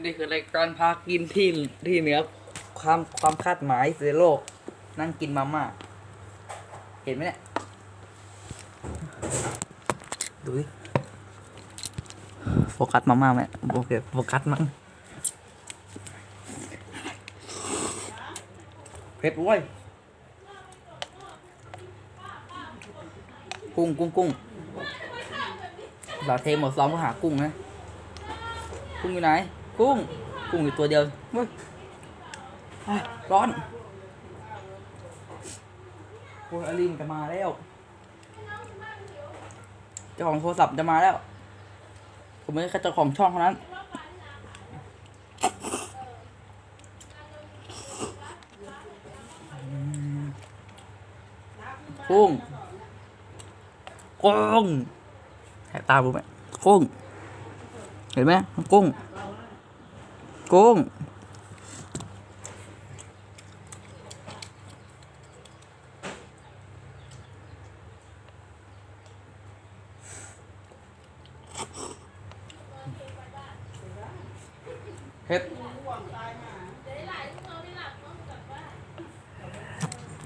นี่คือรายการพากินที่ที่เหนือความความคาดหมายในโลก นั่งกินมาม่าเห็นไหมเนี่ย ดูดิโฟกัสมาม่าไหมโอเคโฟกัสมั้งเผ็ดเว้ยกุ้งกุ้งกุ้งเราเทหมดซองเพื่อหากุ้งนะ กุ้งอยู่ไหน กุ้ง กุ้งอยู่ตัวเดียวเว้ยอะร้อนโอ้ยอลินจะมาแล้ว เจ้าของโทรศัพท์จะมาแล้ว ผมไม่ใช่แค่เจ้าของช่องเท่านั้น กุ้ง กุ้งแหกตาผมไหมกุ้ง เห็นไหมกุ้ง กุ้ง เฮ็ด